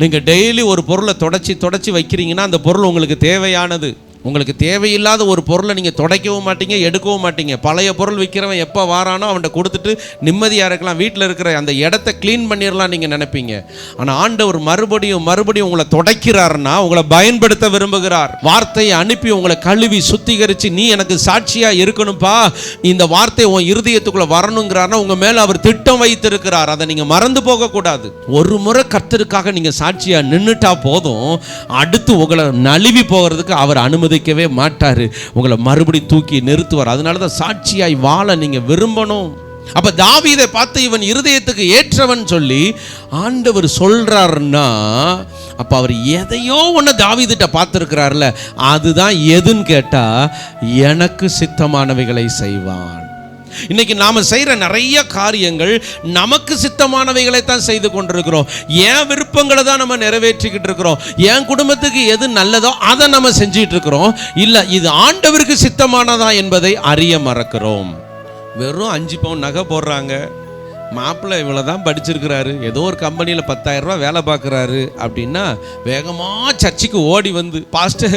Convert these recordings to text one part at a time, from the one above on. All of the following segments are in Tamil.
நீங்கள் டெய்லி ஒரு பொருளை தொடச்சி தொடச்சி வைக்கிறீங்கன்னா அந்த பொருள் உங்களுக்கு தேவையானது. உங்களுக்கு தேவையில்லாத ஒரு பொருளை நீங்கள் துடைக்கவும் மாட்டீங்க எடுக்கவும் மாட்டீங்க. பழைய பொருள் விற்கிறவன் எப்போ வாரானோ அவன்கிட்ட கொடுத்துட்டு நிம்மதியாக இருக்கலாம். வீட்டில் இருக்கிற அந்த இடத்த க்ளீன் பண்ணிடலாம் நீங்கள் நினைப்பீங்க. ஆனால் ஆண்டவர் மறுபடியும் மறுபடியும் உங்களை துடைக்கிறாருன்னா உங்களை பயன்படுத்த விரும்புகிறார். வார்த்தையை அனுப்பி உங்களை கழுவி சுத்திகரித்து நீ எனக்கு சாட்சியாக இருக்கணும்ப்பா இந்த வார்த்தை உன் இருதயத்துக்குள்ளே வரணுங்கிறாருன்னா உங்கள் மேலே அவர் திட்டம் வைத்திருக்கிறார். அதை நீங்கள் மறந்து போகக்கூடாது. ஒரு முறை கர்த்தருக்காக நீங்கள் சாட்சியாக நின்றுட்டா போதும். அடுத்து உங்களை நழுவி போகிறதுக்கு அவர் அனுமதி அனுமதிக்கவே மாட்டார். உங்களை மறுபடி தூக்கி நிறுத்துவார். அதனால தான் சாட்சியாய் வாழ நீங்கள் விரும்பணும். அப்ப தாவீதை பார்த்து இவன் இருதயத்துக்கு ஏற்றவன் சொல்லி ஆண்டவர் சொல்றாருன்னா அப்போ அவர் எதையோ ஒன்று தாவீதிட்ட பார்த்துருக்கிறார்ல அதுதான் எதுன்னு கேட்டா எனக்கு சித்தமானவைகளை செய்வான் இன்னைக்கு நாம செய்கிற நிறைய காரியங்கள் நமக்கு சித்தமானவைகளை தான் செய்து கொண்டிருக்கிறோம். என் விருப்பங்களை தான் நம்ம நிறைவேற்றிக்கிட்டு இருக்கிறோம். என் குடும்பத்துக்கு எது நல்லதோ அதை நம்ம செஞ்சிட்டு இருக்கிறோம். இல்லை இது ஆண்டவருக்கு சித்தமானதா என்பதை அறிய மறக்கிறோம். வெறும் அஞ்சு பவுன் நகை போடுறாங்க. மாப்பிள்ளை இவ்வளோ தான் படிச்சிருக்கிறாரு. ஏதோ ஒரு கம்பெனியில் பத்தாயிரம் வேலை பார்க்குறாரு அப்படின்னா வேகமாக சர்ச்சுக்கு ஓடி வந்து பாஸ்டர்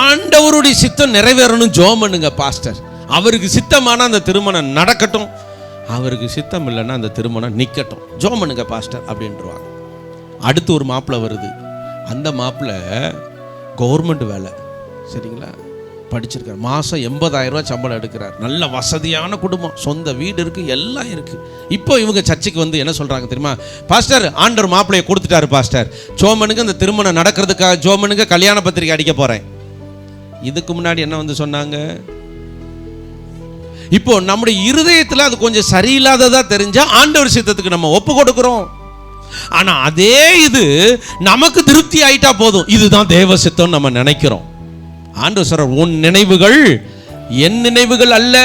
ஆண்டவருடைய சித்தம் நிறைவேறணும். ஜோம் பண்ணுங்க பாஸ்டர். அவருக்கு சித்தமான அந்த திருமணம் நடக்கட்டும். அவருக்கு சித்தம் இல்லைன்னா அந்த திருமணம் நிற்கட்டும் ஜோம் பண்ணுங்க பாஸ்டர் அப்படின்றவாங்க. அடுத்து ஒரு மாப்பிள்ளை வருது. அந்த மாப்பிள்ளை கவர்மெண்ட் வேலை. சரிங்களா? படிச்சிருக்கார். மாதம் எண்பதாயிரம் சம்பளம் எடுக்கிறார். நல்ல வசதியான குடும்பம். சொந்த வீடு இருக்குது எல்லாம் இருக்குது இப்போ இவங்க சர்ச்சைக்கு வந்து என்ன சொல்கிறாங்க தெரியுமா? பாஸ்டர் ஆண்டர் மாப்பிள்ளையை கொடுத்துட்டாரு பாஸ்டர். ஜோமனுக்கு அந்த திருமணம் நடக்கிறதுக்காக ஜோமனுக்கு கல்யாண பத்திரிக்கை அடிக்க போகிறேன் இதுக்கு முன்னாடி என்ன வந்து சொன்னாங்க? இப்போ நம்முடைய இருதயத்தில் அது கொஞ்சம் சரியில்லாததாக தெரிஞ்சால் ஆண்டவர் சித்தத்துக்கு நம்ம ஒப்பு கொடுக்குறோம். ஆனால் அதே இது நமக்கு திருப்தி ஆயிட்டா போதும். இதுதான் தேவ சித்தம் நம்ம நினைக்கிறோம். ஆண்டவர் சார் உன் நினைவுகள் என் நினைவுகள் அல்ல.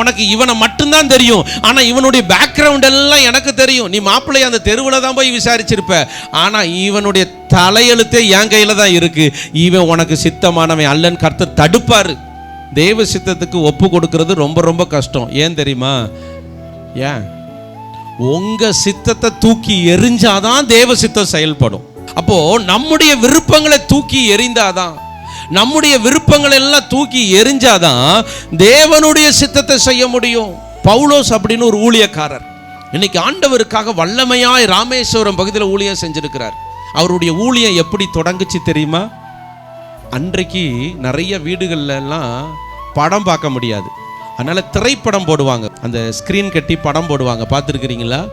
உனக்கு இவனை மட்டும்தான் தெரியும். ஆனால் இவனுடைய பேக்ரவுண்ட் எல்லாம் எனக்கு தெரியும். நீ மாப்பிள்ளைய அந்த தெருவில் தான் போய் விசாரிச்சிருப்ப. ஆனால் இவனுடைய தலையெழுத்தே என் கையில் தான் இருக்குது இவன் உனக்கு சித்தமானவன் அல்லன்னு கருத்தை தடுப்பாரு. தேவ சித்தத்துக்கு ஒப்பு கொடுக்கறது ரொம்ப ரொம்ப கஷ்டம். ஏன் தெரியுமா? ஏன்? உங்க சித்தத்தை தூக்கி எரிஞ்சாதான் தேவ சித்தம் செயல்படும். அப்போ நம்முடைய விருப்பங்களை தூக்கி எரிந்தாதான் நம்முடைய விருப்பங்கள் எல்லாம் தூக்கி எரிஞ்சாதான் தேவனுடைய சித்தத்தை செய்ய முடியும். பவுலோஸ் அப்படின்னு ஒரு ஊழியக்காரர். இன்னைக்கு ஆண்டவருக்காக வல்லமையாய் ராமேஸ்வரம் பகுதியில் ஊழியம் செஞ்சிருக்கிறார். அவருடைய ஊழியம் எப்படி தொடங்குச்சு தெரியுமா? அன்றைக்கு நிறைய வீடுகள்லாம் படம் பார்க்க முடியாது. அதனால் திரைப்படம் போடுவாங்க. அந்த ஸ்க்ரீன் கட்டி படம் போடுவாங்க. பார்த்துருக்குறீங்களா?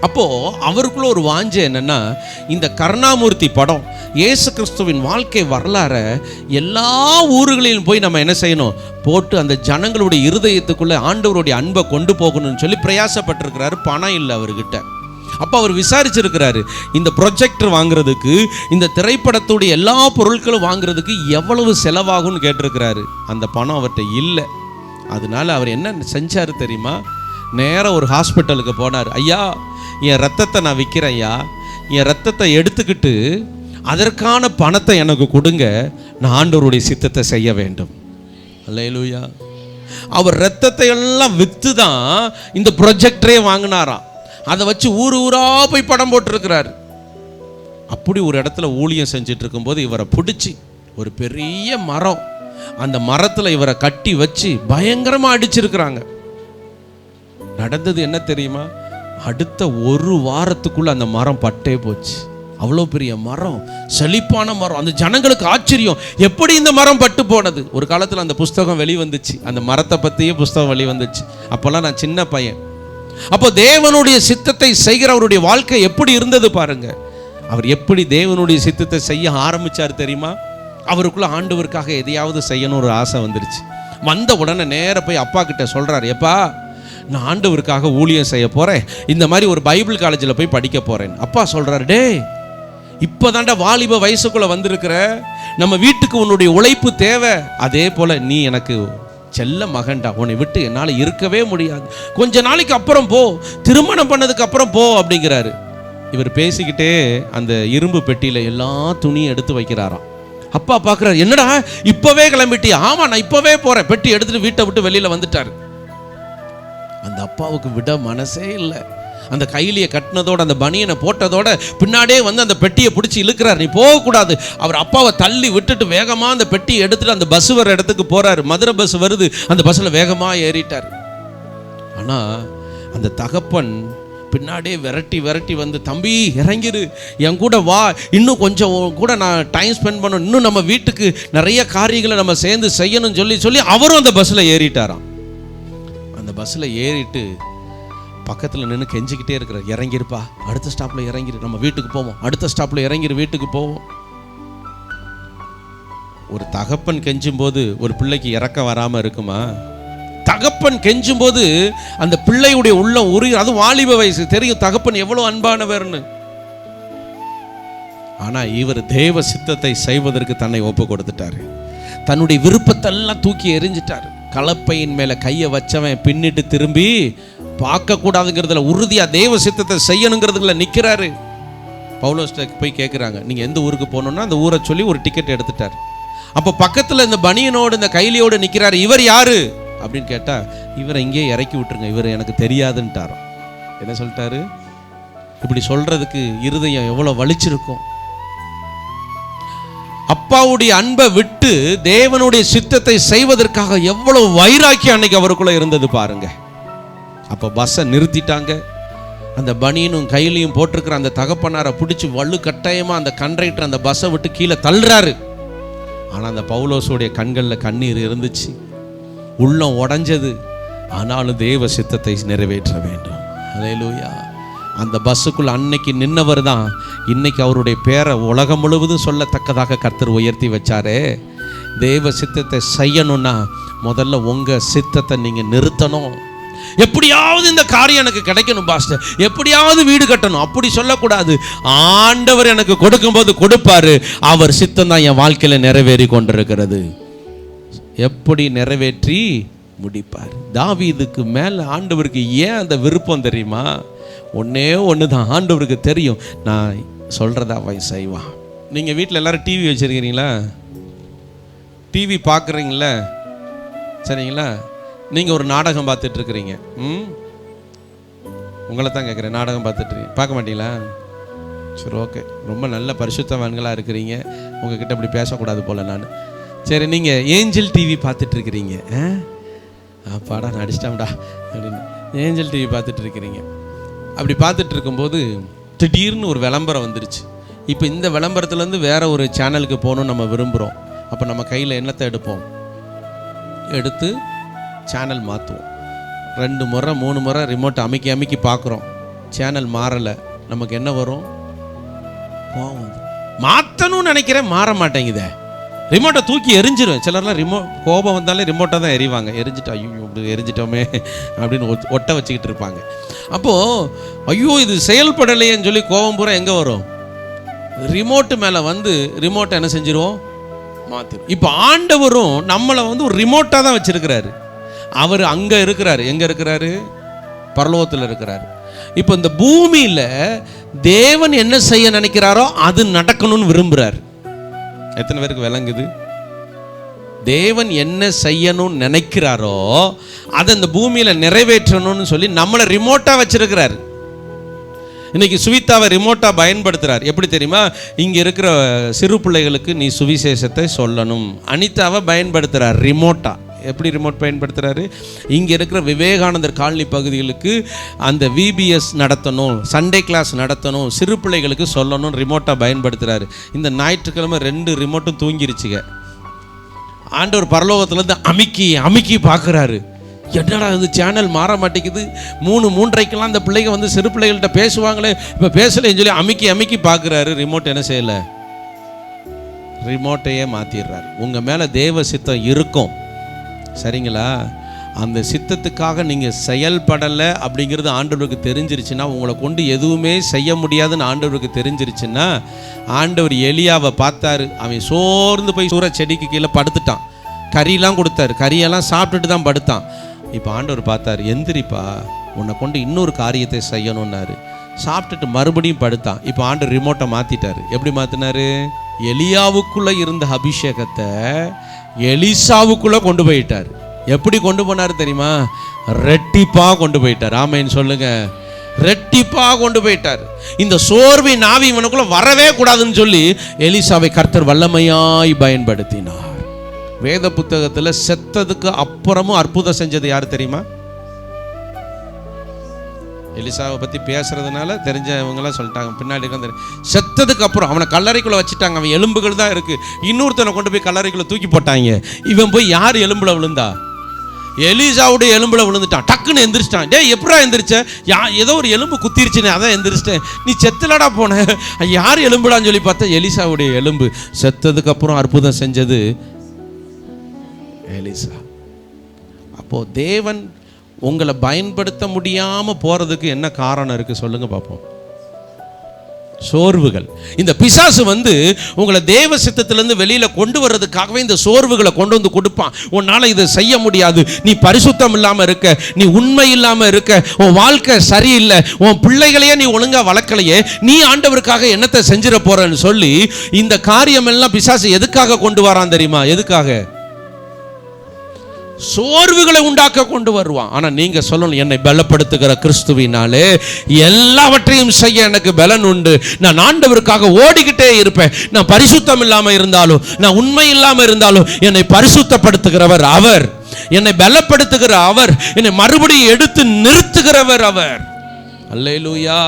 அப்போது அவருக்குள்ள ஒரு வாஞ்சை என்னென்னா இந்த கருணாமூர்த்தி படம் இயேசு கிறிஸ்துவின் வாழ்க்கை வரலாற எல்லா ஊர்களிலும் போய் நம்ம என்ன செய்யணும்? போட்டு அந்த ஜனங்களுடைய இருதயத்துக்குள்ளே ஆண்டவருடைய அன்பை கொண்டு போகணும்னு சொல்லி பிரயாசப்பட்டிருக்கிறாரு. பணம் இல்லை அவர்கிட்ட. அப்போ அவர் விசாரிச்சிருக்கிறாரு இந்த ப்ரொஜெக்டர் வாங்குறதுக்கு இந்த திரைப்படத்துடைய எல்லா பொருட்களும் வாங்குறதுக்கு எவ்வளவு செலவாகும்னு கேட்டிருக்கிறாரு. அந்த பணம் அவர்கிட்ட இல்லை. அதனால அவர் என்ன செஞ்சாரு தெரியுமா? நேராக ஒரு ஹாஸ்பிட்டலுக்கு போனார். ஐயா என் ரத்தத்தை நான் விற்கிறேன் ஐயா. என் ரத்தத்தை எடுத்துக்கிட்டு அதற்கான பணத்தை எனக்கு கொடுங்க. நான் ஆண்டவருடைய சித்தத்தை செய்ய வேண்டும். அல்லேலூயா. அவர் ரத்தத்தை எல்லாம் விற்று தான் இந்த ப்ரொஜெக்டரே வாங்கினாராம். அதை வச்சு ஊர் ஊரா போய் படம் போட்டிருக்கிறார். அப்படி ஒரு இடத்துல ஊழியம் செஞ்சுட்டு இருக்கும்போது இவரை பிடிச்சி ஒரு பெரிய மரம். அந்த மரத்தில் இவரை கட்டி வச்சு பயங்கரமாக அடிச்சிருக்கிறாங்க. நடந்தது என்ன தெரியுமா? அடுத்த ஒரு வாரத்துக்குள்ள அந்த மரம் பட்டே போச்சு. அவ்வளோ பெரிய மரம் செழிப்பான மரம். அந்த ஜனங்களுக்கு ஆச்சரியம். எப்படி இந்த மரம் பட்டு போனது? ஒரு காலத்தில் அந்த புஸ்தகம் வெளிவந்துச்சு. அந்த மரத்தை பற்றியே புஸ்தகம் வெளிவந்துச்சு. அப்போல்லாம் நான் சின்ன பையன். அப்போ தேவனுடைய சித்தத்தை செய்கிற அவருடைய வாழ்க்கை எப்படி இருந்தது பாருங்க. அவர் எப்படி தேவனுடைய சித்தத்தை செய்ய ஆரம்பிச்சார் தெரியுமா? அவருக்குள்ள ஆண்டவருக்காக எதையாவது செய்யணும் ஒரு ஆசை வந்துருச்சு. வந்த உடனே நேர போய் அப்பா கிட்ட சொல்றாரு எப்பா நான் ஆண்டவருக்காக ஊழியம் செய்ய போறேன். இந்த மாதிரி ஒரு பைபிள் காலேஜில் போய் படிக்க போறேன். அப்பா சொல்றாரு டேய் இப்போதாண்டா வாலிப வயசுக்குள்ள வந்திருக்கிற. நம்ம வீட்டுக்கு உன்னுடைய உழைப்பு தேவை. அதே போல நீ எனக்கு செல்ல மகன்டா உன்னை விட்டு என்னால் இருக்கவே முடியாது. கொஞ்ச நாளைக்கு அப்புறம் போ. திருமணம் பண்ணதுக்கு அப்புறம் போ அப்படிங்கிறாரு. இவர் பேசிக்கிட்டே அந்த இரும்பு பெட்டியில் எல்லா துணியும் எடுத்து வைக்கிறாராம். அப்பா பார்க்குறாரு என்னடா இப்போவே கிளம்பிட்டி ஆமா நான் இப்போவே போகிறேன் பெட்டி எடுத்துகிட்டு வீட்டை விட்டு வெளியில் வந்துட்டாரு. அந்த அப்பாவுக்கு விட மனசே இல்லை. அந்த கைலியை கட்டினதோட அந்த பனியனை போட்டதோட பின்னாடியே வந்து அந்த பெட்டியை பிடிச்சி இழுக்கிறார். நீ போகக்கூடாது. அவர் அப்பாவை தள்ளி விட்டுட்டு வேகமாக அந்த பெட்டியை எடுத்துட்டு அந்த பஸ் வர இடத்துக்கு போகிறார் மதுரை பஸ் வருது. அந்த பஸ்ஸில் வேகமாக ஏறிட்டார். ஆனால் அந்த தகப்பன் பின்னாடியே விரட்டி விரட்டி வந்து தம்பி இறங்கிரு. என் கூட வா. இன்னும் கொஞ்சம் கூட நான் டைம் ஸ்பெண்ட் பண்ணணும். இன்னும் நம்ம வீட்டுக்கு நிறைய காரியங்களை நம்ம சேர்ந்து செய்யணும்னு சொல்லி சொல்லி அவரும் அந்த பஸ்ஸில் ஏறிட்டாராம். அந்த பஸ்ஸில் ஏறிட்டு பக்கத்தில் நின்று கெஞ்சிக்கிட்டே இருக்கிறார் இறங்கிருப்பா அடுத்த ஸ்டாப்பில் இறங்கிரு நம்ம வீட்டுக்கு போவோம் அடுத்த ஸ்டாப்பில் இறங்கிரு வீட்டுக்கு போவோம். ஒரு தகப்பன் கெஞ்சும் போது ஒரு பிள்ளைக்கு இறக்கம் வராமல் இருக்குமா? தகப்பன் கெஞ்சும் போது அந்த பிள்ளையுடைய உள்ளம் உரு அது வாலிப வயசு தெரியும் தகப்பன் எவ்வளவு அன்பானவர்னு. ஆனா இவர் தேவ சித்தத்தை செய்வதற்கு தன்னை ஒப்பு கொடுத்துட்டாரு. தன்னுடைய விருப்பத்தெல்லாம் தூக்கி எரிஞ்சிட்டார் கலப்பையின் மேல கையை வச்சவன் பின்னிட்டு திரும்பி பார்க்கக்கூடாதுங்கிறதுல உறுதியாக தெய்வ தேவ சித்தத்தை செய்யணுங்கிறதுல நிற்கிறாரு பவுலோஸ்ட போய் கேட்குறாங்க நீங்கள் எந்த ஊருக்கு போகணுன்னா அந்த ஊரை சொல்லி ஒரு டிக்கெட் எடுத்துட்டார். அப்போ பக்கத்தில் இந்த பனியனோடு இந்த கைலியோடு நிற்கிறாரு இவர் யாரு? அப்படின்னு கேட்டால் இவரை இங்கேயே இறக்கி விட்டுருங்க இவர் எனக்கு தெரியாதுன்ட்டாரோ என்ன சொல்லிட்டாரு? இப்படி சொல்கிறதுக்கு இருதயம் எவ்வளோ வலிச்சிருக்கும். அப்பாவுடைய அன்பை விட்டு தேவனுடைய சித்தத்தை செய்வதற்காக எவ்வளவு வைராக்கியம் அன்னைக்கு அவருக்குள்ள இருந்தது பாருங்கள் அப்போ பஸ்ஸை நிறுத்திட்டாங்க. அந்த பனியனும் கையிலையும் போட்டிருக்கிற அந்த தகப்பனாரை பிடிச்சி வலு கட்டாயமாக அந்த கண்ட்ரைட்டர் அந்த பஸ்ஸை விட்டு கீழே தள்ளுறாரு. ஆனால் அந்த பவுலோஸுடைய கண்களில் கண்ணீர் இருந்துச்சு. உள்ளம் உடஞ்சது. ஆனாலும் தேவ சித்தத்தை நிறைவேற்ற வேண்டும். அலையலூயா அந்த பஸ்ஸுக்குள்ள அன்னைக்கு நின்னவர் தான் இன்னைக்கு அவருடைய பேரை உலகம் முழுவதும் சொல்லத்தக்கதாக கர்த்தர் உயர்த்தி வச்சாரே. தேவ சித்தத்தை செய்யணும்னா முதல்ல உங்கள் சித்தத்தை நீங்கள் நிறுத்தணும். எப்படியாவது இந்த காரியம் எனக்கு கிடைக்கணும் பாஸ்டர். எப்படியாவது வீடு கட்டணும். அப்படி சொல்லக்கூடாது. ஆண்டவர் எனக்கு கொடுக்கும்போது கொடுப்பாரு. அவர் சித்தம் தான் என் வாழ்க்கையில் நிறைவேறி கொண்டிருக்கிறது. எப்படி நிறைவேற்றி? முடிப்பார். தாவீதுக்கு மேலே ஆண்டவருக்கு ஏன் அந்த விருப்பம் தெரியுமா? ஒன்றே ஒன்று தான் ஆண்டவருக்கு தெரியும். நான் சொல்கிறதா அவன் செய்வான். நீங்கள் வீட்டில் எல்லாரும் டிவி வச்சிருக்கிறீங்களா? டிவி பார்க்குறீங்களா? சரிங்களா? நீங்கள் ஒரு நாடகம் பார்த்துட்டு இருக்கிறீங்க ம்? உங்களை தான் கேட்குறேன் நாடகம் பார்த்துட்ருக்கீங்க. பார்க்க மாட்டீங்களா? சரி ஓகே. ரொம்ப நல்ல பரிசுத்தவான்களாக இருக்கிறீங்க. உங்ககிட்ட அப்படி பேசக்கூடாது போல நான். சரி நீங்கள் ஏஞ்சல் டிவி பார்த்துட்டு இருக்கிறீங்க ஆ? அப்பாடா நடிச்சிட்டாம்டா அப்படின்னு. ஏஞ்சல் டிவி பார்த்துட்டு இருக்கிறீங்க அப்படி பார்த்துட்டு இருக்கும்போது திடீர்னு ஒரு விளம்பரம் வந்துருச்சு. இப்போ இந்த விளம்பரத்துலேருந்து வேற ஒரு சேனலுக்கு போகணும்னு நம்ம விரும்புகிறோம் அப்போ நம்ம கையில் என்னத்தை எடுப்போம்? எடுத்து சேனல் மாற்றுவோம் ரெண்டு முறை மூணு முறை ரிமோட் அமைக்கி அமைக்கி பார்க்குறோம் சேனல் மாறலை. நமக்கு என்ன வரும்? கோவம் மாற்றணும்னு நினைக்கிறேன் மாற மாட்டேங்குதே. ரிமோட்டை தூக்கி எரிஞ்சிருவேன் சிலர்லாம் ரிமோ கோபம் வந்தாலே ரிமோட்டை தான் எரிவாங்க. எரிஞ்சிட்டு ஐயோ இப்படி எரிஞ்சிட்டோமே அப்படின்னு ஒத்- ஒட்ட வச்சுக்கிட்டு இருப்பாங்க. அப்போது ஐயோ இது செயல்படலையேன்னு சொல்லி கோபம் பூரா எங்கே வரும்? ரிமோட்டு மேலே வந்து ரிமோட்டை என்ன செஞ்சிருவோம் மாற்றிடும் இப்போ ஆண்டவரும் நம்மளை வந்து ஒரு ரிமோட்டாக தான் வச்சிருக்கிறாரு. அவர் அங்கே இருக்கிறாரு. எங்கே இருக்கிறாரு? பரலோகத்தில் இருக்கிறாரு. இப்போ இந்த பூமியில் தேவன் என்ன செய்ய நினைக்கிறாரோ அது நடக்கணும்னு விரும்புகிறார் எத்தனை பேருக்கு விளங்குது? தேவன் என்ன செய்யணும்னு நினைக்கிறாரோ அதை இந்த பூமியில் நிறைவேற்றணும்னு சொல்லி நம்மளை ரிமோட்டாக வச்சிருக்கிறார். இன்னைக்கு சுவித்தாவை ரிமோட்டா பயன்படுத்துறார். எப்படி தெரியுமா? இங்க இருக்கிற சிறு பிள்ளைகளுக்கு நீ சுவிசேஷத்தை சொல்லணும். அனிதாவை பயன்படுத்துறார் ரிமோட்டா எப்படி ரிமோட் பயன்படுத்துகிறாரு இங்கே இருக்கிற விவேகானந்தர் காலனி பகுதிகளுக்கு அந்த விபிஎஸ் நடத்தணும் சண்டே கிளாஸ் நடத்தணும் சிறு பிள்ளைகளுக்கு சொல்லணும் ரிமோட்டாக பயன்படுத்துகிறாரு இந்த ஞாயிற்றுக்கிழமை ரெண்டு ரிமோட்டும் தூங்கிருச்சுங்க. ஆண்டவர் பரலோகத்துலேருந்து அமுக்கி அமுக்கி பார்க்குறாரு. என்னடா இது சேனல் மாற மாட்டேங்குது. மூணு மூன்றைக்கெல்லாம் அந்த பிள்ளைங்க வந்து சிறு பிள்ளைகள்கிட்ட பேசுவாங்களே இப்போ பேசலைன்னு சொல்லி அமைக்கி அமைக்கி பார்க்குறாரு. ரிமோட் என்ன செய்யலை? ரிமோட்டையே மாற்றிடுறாரு உங்கள் மேலே தேவ சித்தம் இருக்கும். சரிங்களா? அந்த சித்தத்துக்காக நீங்கள் செயல்படலை அப்படிங்கிறது ஆண்டவருக்கு தெரிஞ்சிருச்சுன்னா உங்களை கொண்டு எதுவுமே செய்ய முடியாதுன்னு ஆண்டவருக்கு தெரிஞ்சிருச்சுன்னா ஆண்டவர் எலியாவை பார்த்தாரு. அவன் சோர்ந்து போய் சூற செடிக்கு கீழே படுத்துட்டான். கறியெல்லாம் கொடுத்தாரு. கறியெல்லாம் சாப்பிட்டுட்டு தான் படுத்தான். இப்போ ஆண்டவர் பார்த்தாரு எந்திரிப்பா உன்னை கொண்டு இன்னொரு காரியத்தை செய்யணும்னாரு. சாப்பிட்டுட்டு மறுபடியும் படுத்தான். இப்போ ஆண்டவர் ரிமோட்டை மாற்றிட்டாரு எப்படி மாற்றினாரு எலியாவுக்குள்ளே இருந்த அபிஷேகத்தை எலிசாவுக்குள்ளே கொண்டு போயிட்டார். எப்படி கொண்டு போனார் தெரியுமா? ரெட்டிப்பாக கொண்டு போயிட்டார். ஆமைன்னு சொல்லுங்க. ரெட்டிப்பாக கொண்டு போயிட்டார். இந்த சோர்வி நாவி இவனுக்குள்ள வரவே கூடாதுன்னு சொல்லி எலிசாவை கர்த்தர் வல்லமையாய் பயன்படுத்தினார். வேத புத்தகத்தில் செத்ததுக்கு அப்புறமும் அற்புதம் செஞ்சது யார் தெரியுமா? எலிசாவை பற்றி பேசுகிறதுனால தெரிஞ்சவங்களாம் சொல்லிட்டாங்க. பின்னாடி உட்கார்ந்து செத்ததுக்கு அப்புறம் அவனை கல்லறைக்குள்ளே வச்சுட்டாங்க. அவன் எலும்புகள் தான் இருக்குது இன்னொருத்தனை கொண்டு போய் கல்லறைக்குள்ளே தூக்கி போட்டாங்க. இவன் போய் யார் எலும்பில் விழுந்தா? எலிசாவுடைய எலும்பில் விழுந்துட்டான். டக்குன்னு எந்திரிச்சிட்டான். டே எப்படா எந்திரிச்ச? யா ஏதோ ஒரு எலும்பு குத்திருச்சுன்னு அதான் எந்திரிச்சிட்டேன். நீ செத்துலடா போன. யார் எலும்புடான்னு சொல்லி பார்த்தா எலிசாவுடைய எலும்பு. செத்ததுக்கு அப்புறம் அற்புதம் செஞ்சது எலிசா. அப்போது தேவன் உங்களை பயன்படுத்த முடியாமல் போகிறதுக்கு என்ன காரணம் இருக்குது சொல்லுங்க பார்ப்போம் சோர்வுகள். இந்த பிசாசு வந்து உங்களை தேவ சித்தத்திலேருந்து வெளியில் கொண்டு வர்றதுக்காகவே இந்த சோர்வுகளை கொண்டு வந்து கொடுப்பான். உன்னால் இதை செய்ய முடியாது. நீ பரிசுத்தம் இல்லாமல் இருக்க நீ உண்மை இல்லாமல் இருக்க உன் வாழ்க்கை சரியில்லை உன் பிள்ளைகளையே நீ ஒழுங்காக வளர்க்கலையே நீ ஆண்டவருக்காக என்னத்தை செஞ்சிட போறன்னு சொல்லி இந்த காரியமெல்லாம் பிசாசு எதுக்காக கொண்டு வரான் தெரியுமா? எதுக்காக? சோர்வுகளை உண்டாக்க கொண்டு வருவான். ஆனால் நீங்கள் சொல்லணும் என்னை பலப்படுத்துகிற கிறிஸ்துவினாலே எல்லாவற்றையும் செய்ய எனக்கு பலன் உண்டு. நான் ஆண்டவருக்காக ஓடிக்கிட்டே இருப்பேன். நான் பரிசுத்தம் இல்லாமல் இருந்தாலும் நான் உண்மை இல்லாமல் இருந்தாலும் என்னை பரிசுத்தப்படுத்துகிறவர் அவர். என்னை பலப்படுத்துகிற அவர். என்னை மறுபடியும் எடுத்து நிறுத்துகிறவர் அவர். அல்லேலூயா.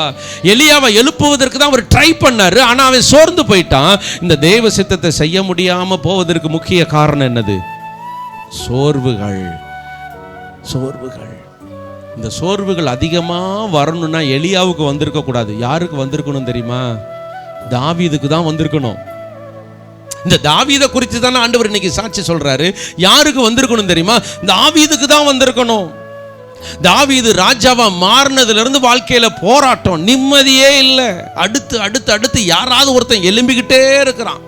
எலியாவை எழுப்புவதற்கு தான் அவர் ட்ரை பண்ணாரு. ஆனால் அவன் சோர்ந்து போயிட்டான். இந்த தெய்வ சித்தத்தை செய்ய முடியாமல் போவதற்கு முக்கிய காரணம் என்னது? சோர்வுகள் சோர்வுகள். இந்த சோர்வுகள் அதிகமாக வரணும்னா எலியாவுக்கு வந்திருக்கக்கூடாது யாருக்கு வந்திருக்கணும் தெரியுமா? தாவீதுக்கு தான் வந்திருக்கணும். இந்த தாவீதை குறித்து தானே ஆண்டவர் இன்னைக்கு சாட்சி சொல்றாரு. யாருக்கு வந்திருக்கணும் தெரியுமா? தாவீதுக்கு தான் வந்திருக்கணும். தாவீது ராஜாவா மாறினதுல இருந்து வாழ்க்கையில போராட்டம் நிம்மதியே இல்லை. அடுத்து அடுத்து அடுத்து யாராவது ஒருத்தன் எலும்பிக்கிட்டே இருக்கிறான்.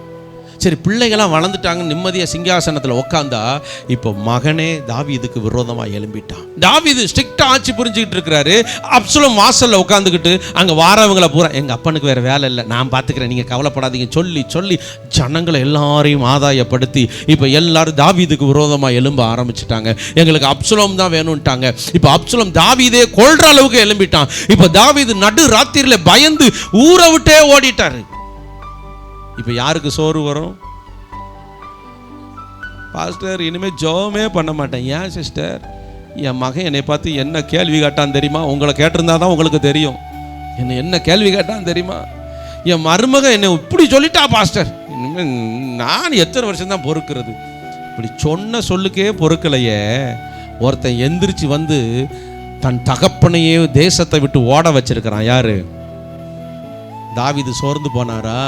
சரி பிள்ளைகளாம் வளர்ந்துட்டாங்க நிம்மதியாக சிங்காசனத்தில் உட்காந்தா இப்போ மகனே தாவீதுக்கு விரோதமாக எழும்பிட்டான். தாவிது ஸ்ட்ரிக்டாக ஆட்சி புரிஞ்சுக்கிட்டு இருக்கிறாரு. அப்சலம் வாசல்ல உட்காந்துக்கிட்டு அங்கே வாரவங்களை பூரா எங்கள் அப்பனுக்கு வேறு வேலை இல்லை நான் பார்த்துக்கிறேன் நீங்கள் கவலைப்படாதீங்க சொல்லி சொல்லி ஜனங்களை எல்லாரையும் ஆதாயப்படுத்தி இப்போ எல்லாரும் தாவீதுக்கு விரோதமாக எழும்ப ஆரம்பிச்சிட்டாங்க. எங்களுக்கு அப்சலம் தான் வேணும்ட்டாங்க. இப்போ அப்சலம் தாவிதே கொள்கிற அளவுக்கு எழும்பிட்டான். இப்போ தாவீது நடு ராத்திரியில் பயந்து ஊரை விட்டே ஓடிட்டாரு. இப்போ யாருக்கு சோறு வரும்? பாஸ்டர் இனிமேல் ஜோமே பண்ண மாட்டேன். ஏன் சிஸ்டர் என் மகன் என்னை பார்த்து என்ன கேள்வி கேட்டான் தெரியுமா? உங்களை கேட்டிருந்தா தான் உங்களுக்கு தெரியும். என்ன என்ன கேள்வி கேட்டான் தெரியுமா? என் மருமக என்னை இப்படி சொல்லிட்டா பாஸ்டர் இனிமே நான் எத்தனை வருஷம் தான் பொறுக்கிறது? இப்படி சொன்ன சொல்லுக்கே பொறுக்கலையே. ஒருத்தன் எந்திரிச்சு வந்து தன் தகப்பனையே தேசத்தை விட்டு ஓட வச்சிருக்கிறான். யாரு? தாவிது சோர்ந்து போனாரா?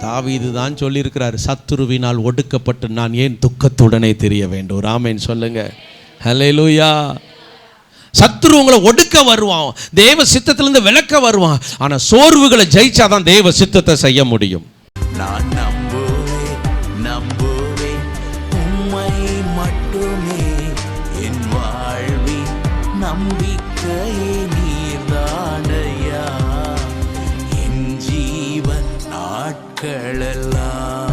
தாவீது தான் சொல்லியிருக்கிறார் சத்துருவினால் ஒடுக்கப்பட்டு நான் ஏன் துக்கத்துடனே தெரிய வேண்டும்? ராமேன் சொல்லுங்க. ஹalleluya. சத்துரு உங்களை ஒடுக்க வருவான் தேவ சித்தத்திலிருந்து விளக்க வருவான் ஆனால் சோர்வுகளை ஜெயிச்சாதான் தேவ சித்தத்தை செய்ய முடியும். நான் நம்புவேன் நம்புவேன் உம்மை மட்டுமே. என் வாழ்வின் நம்பிக்கையே நீர்தானையா மக்களெல்லாம்